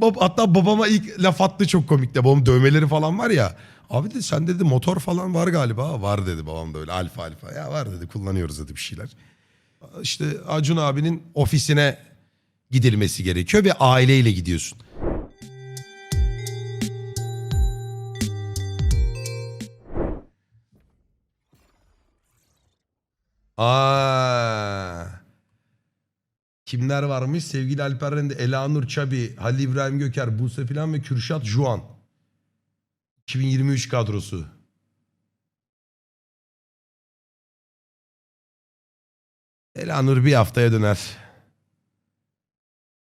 Bab, hatta babama ilk laf attı çok komikti. Babam dövmeleri falan var ya. Abi dedi sen dedi motor falan var galiba. Var dedi babam da öyle alfa alfa. Ya var dedi kullanıyoruz dedi bir şeyler. İşte Acun abinin ofisine gidilmesi gerekiyor ve aileyle gidiyorsun. Aa. Kimler varmış? Sevgili Alper Rende, Elanur Çabi, Halil İbrahim Göker, Buse Filan ve Kürşat Juan. 2023 kadrosu. Elanur bir haftaya döner.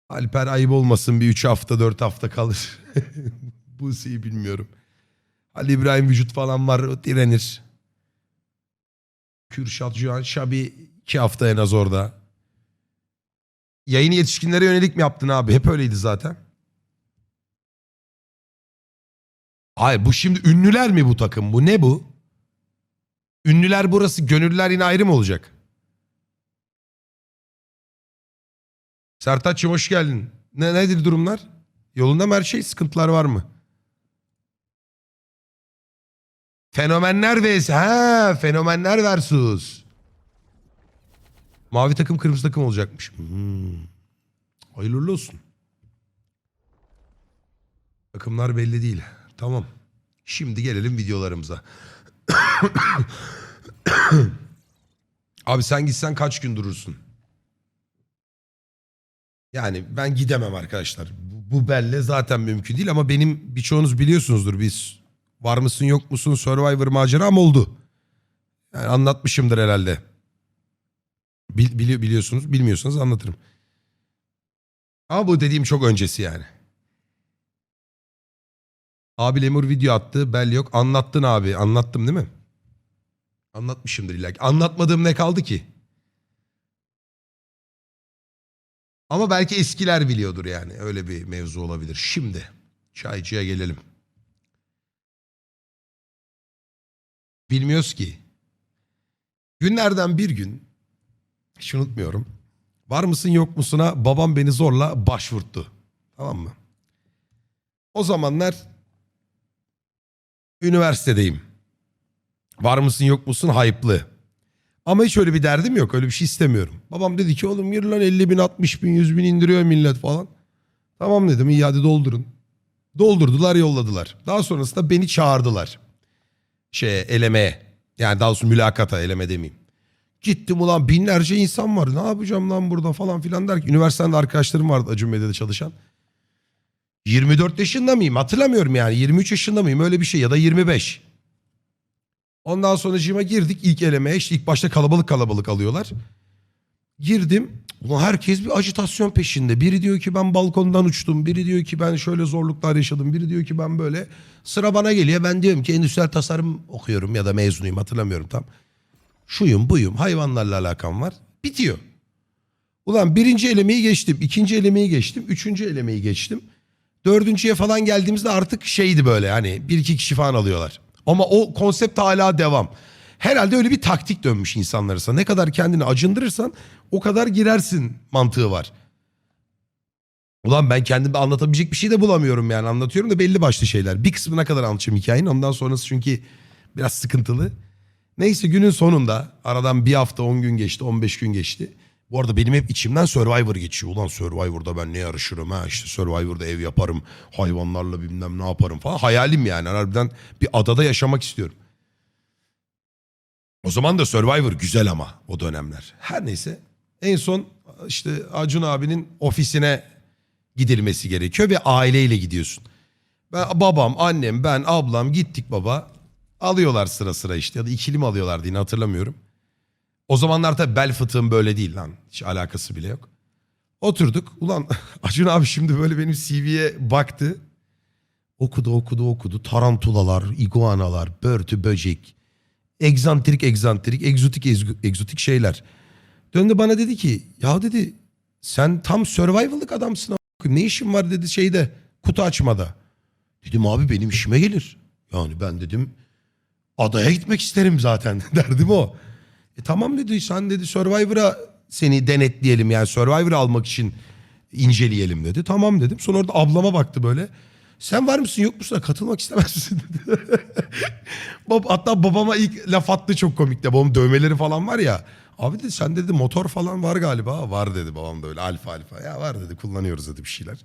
Alper ayıp olmasın bir 3 hafta 4 hafta kalır. Buse'yi bilmiyorum. Halil İbrahim vücut falan var direnir. Kürşat Juan Şabi 2 hafta en az orada. Yayını yetişkinlere yönelik mi yaptın abi? Hep öyleydi zaten. Hayır bu şimdi ünlüler mi bu takım? Bu ne bu? Ünlüler burası, gönüllüler yine ayrı mı olacak? Sertaç'cığım hoş geldin. Ne, nedir durumlar? Yolunda mı her şey? Sıkıntılar var mı? Fenomenler vs. Ha, fenomenler versus. Mavi takım kırmızı takım olacakmış. Hmm. Hayırlı olsun. Takımlar belli değil. Tamam. Şimdi gelelim videolarımıza. Abi sen gitsen kaç gün durursun? Yani ben gidemem arkadaşlar. Bu, bu belle zaten mümkün değil ama benim birçoğunuz biliyorsunuzdur. Biz var mısın yok musun Survivor maceram oldu. Yani anlatmışımdır herhalde. Bil, bili- biliyorsunuz bilmiyorsanız anlatırım. Ama bu dediğim çok öncesi yani. Abi Lemur video attı. Bel yok. Anlattın abi. Anlattım değil mi? Anlatmışımdır illa. Anlatmadığım ne kaldı ki? Ama belki eskiler biliyordur yani. Öyle bir mevzu olabilir. Şimdi çaycıya gelelim. Bilmiyoruz ki. Günlerden bir gün hiç unutmuyorum. Var mısın yok musuna babam beni zorla başvurttu. Tamam mı? O zamanlar üniversitedeyim. Var mısın yok musun hype'lı. Ama hiç öyle bir derdim yok. Öyle bir şey istemiyorum. Babam dedi ki oğlum gir lan 50 bin 60 bin 100 bin indiriyor millet falan. Tamam dedim iyi hadi doldurun. Doldurdular yolladılar. Daha sonrasında beni çağırdılar. Şeye elemeye. Yani daha doğrusu mülakata eleme demeyeyim. Gittim ulan binlerce insan var. Ne yapacağım lan burada falan filan derken. Üniversiteden de arkadaşlarım vardı Acun Medya'da çalışan. 24 yaşında mıyım? Hatırlamıyorum yani. 23 yaşında mıyım? Öyle bir şey ya da 25. Ondan sonra cima girdik ilk elemeye. İşte ilk başta kalabalık kalabalık alıyorlar. Girdim. Ulan herkes bir ajitasyon peşinde. Biri diyor ki ben balkondan uçtum. Biri diyor ki ben şöyle zorluklar yaşadım. Biri diyor ki ben böyle. Sıra bana geliyor. Ben diyorum ki endüstriyel tasarım okuyorum ya da mezunuyum hatırlamıyorum tam. Şuyum buyum hayvanlarla alakam var. Bitiyor. Ulan birinci elemeyi geçtim. ikinci elemeyi geçtim. Üçüncü elemeyi geçtim. Dördüncüye falan geldiğimizde artık şeydi böyle hani bir iki kişi falan alıyorlar. Ama o konsept hala devam. Herhalde öyle bir taktik dönmüş insanlarsa. Ne kadar kendini acındırırsan o kadar girersin mantığı var. Ulan ben kendimi anlatabilecek bir şey de bulamıyorum yani anlatıyorum da belli başlı şeyler. Bir kısmına kadar anlatacağım hikayenin ondan sonrası çünkü biraz sıkıntılı. Neyse günün sonunda aradan bir hafta 10 gün geçti 15 gün geçti. Bu arada benim hep içimden Survivor geçiyor. Ulan Survivor'da ben ne yarışırım ha işte Survivor'da ev yaparım. Hayvanlarla bilmem ne yaparım falan. Hayalim yani harbiden bir adada yaşamak istiyorum. O zaman da Survivor güzel ama o dönemler. Her neyse en son işte Acun abinin ofisine gidilmesi gerekiyor ve aileyle gidiyorsun. Ben, babam, annem, ben, ablam gittik baba. Alıyorlar sıra sıra işte ya da ikili mi alıyorlardı yine hatırlamıyorum. O zamanlar tabii bel fıtığım böyle değil lan. Hiç alakası bile yok. Oturduk. Ulan Acun abi şimdi böyle benim CV'ye baktı. Okudu okudu okudu. Tarantulalar, iguanalar, börtü, böcek. Egzantrik egzantrik, egzotik egzo- egzotik şeyler. Döndü bana dedi ki ya dedi sen tam survival'lık adamsın. Ne işin var dedi şeyde kutu açmada. Dedim abi benim işime gelir. Yani ben dedim adaya gitmek isterim zaten derdim o. E tamam dedi sen dedi Survivor'a seni denetleyelim yani Survivor'ı almak için inceleyelim dedi. Tamam dedim. Sonra orada ablama baktı böyle. Sen var mısın yok musun? Katılmak istemez misin dedi. Bab, hatta babama ilk laf attı çok komikti. Babamın dövmeleri falan var ya. Abi dedi sen dedi motor falan var galiba. Var dedi babam da öyle alfa alfa. Ya var dedi kullanıyoruz dedi bir şeyler.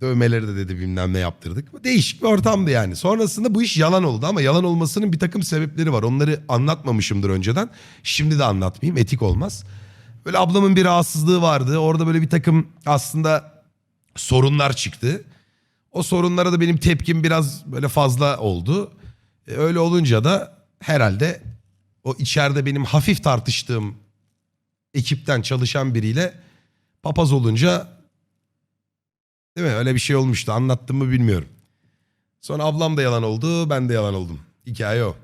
Dövmeleri de dedi bilmem ne yaptırdık. Değişik bir ortamdı yani. Sonrasında bu iş yalan oldu ama yalan olmasının bir takım sebepleri var. Onları anlatmamışımdır önceden. Şimdi de anlatmayayım etik olmaz. Böyle ablamın bir rahatsızlığı vardı. Orada böyle bir takım aslında sorunlar çıktı. O sorunlara da benim tepkim biraz böyle fazla oldu. E, öyle olunca da herhalde o içeride benim hafif tartıştığım ekipten çalışan biriyle papaz olunca değil mi öyle bir şey olmuştu anlattım mı bilmiyorum. Sonra ablam da yalan oldu ben de yalan oldum. Hikaye o.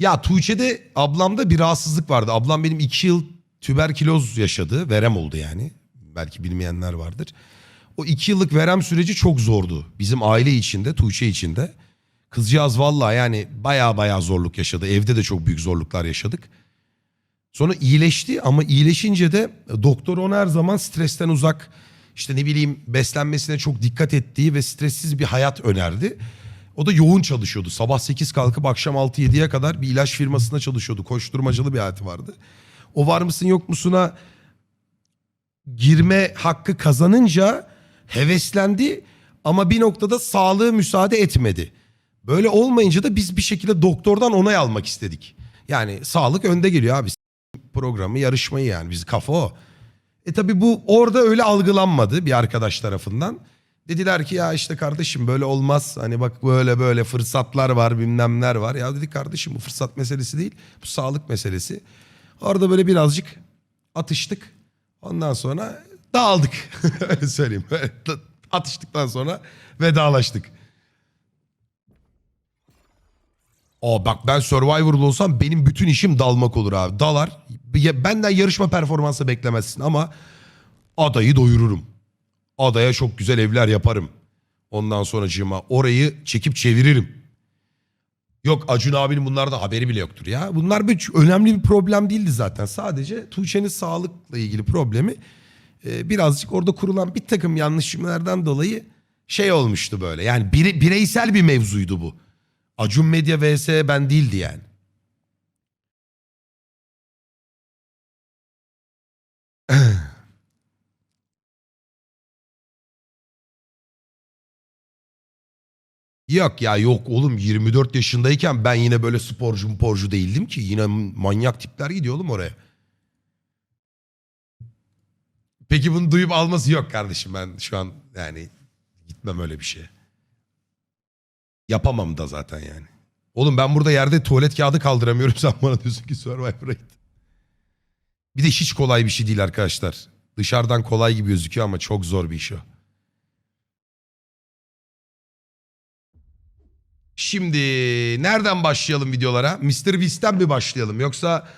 Ya Tuğçe'de ablamda bir rahatsızlık vardı. Ablam benim iki yıl tüberküloz yaşadı. Verem oldu yani. Belki bilmeyenler vardır. O iki yıllık verem süreci çok zordu. Bizim aile içinde, Tuğçe içinde. Kızcağız vallahi yani baya baya zorluk yaşadı. Evde de çok büyük zorluklar yaşadık. Sonra iyileşti ama iyileşince de doktor ona her zaman stresten uzak, işte ne bileyim beslenmesine çok dikkat ettiği ve stressiz bir hayat önerdi. O da yoğun çalışıyordu. Sabah 8 kalkıp akşam 6-7'ye kadar bir ilaç firmasında çalışıyordu. Koşturmacalı bir hayatı vardı. O var mısın yok musuna girme hakkı kazanınca heveslendi ama bir noktada sağlığı müsaade etmedi. Böyle olmayınca da biz bir şekilde doktordan onay almak istedik. Yani sağlık önde geliyor abi. Programı, yarışmayı yani. Biz kafa o. E tabi bu orada öyle algılanmadı bir arkadaş tarafından. Dediler ki ya işte kardeşim böyle olmaz. Hani bak böyle böyle fırsatlar var bilmemler var. Ya dedik kardeşim bu fırsat meselesi değil. Bu sağlık meselesi. Orada böyle birazcık atıştık. Ondan sonra dağıldık. Öyle söyleyeyim. Atıştıktan sonra vedalaştık. Aa bak ben Survivor'da olsam benim bütün işim dalmak olur abi. Dalar. Benden yarışma performansı beklemezsin ama adayı doyururum. Adaya çok güzel evler yaparım. Ondan sonracığıma orayı çekip çeviririm. Yok Acun abinin bunlarda haberi bile yoktur ya. Bunlar bir önemli bir problem değildi zaten. Sadece Tuğçe'nin sağlıkla ilgili problemi e, birazcık orada kurulan bir takım yanlışlıklardan dolayı şey olmuştu böyle. Yani bire- bireysel bir mevzuydu bu. Acun Medya vs ben değildi yani. Yok ya yok oğlum 24 yaşındayken ben yine böyle sporcu porcu değildim ki. Yine manyak tipler gidiyor oğlum oraya. Peki bunu duyup alması yok kardeşim ben şu an yani gitmem öyle bir şeye. Yapamam da zaten yani. Oğlum ben burada yerde tuvalet kağıdı kaldıramıyorum sen bana diyorsun ki Survivor'a git. Bir de hiç kolay bir şey değil arkadaşlar. Dışarıdan kolay gibi gözüküyor ama çok zor bir iş o. Şimdi nereden başlayalım videolara? Mr. Beast'ten mi başlayalım yoksa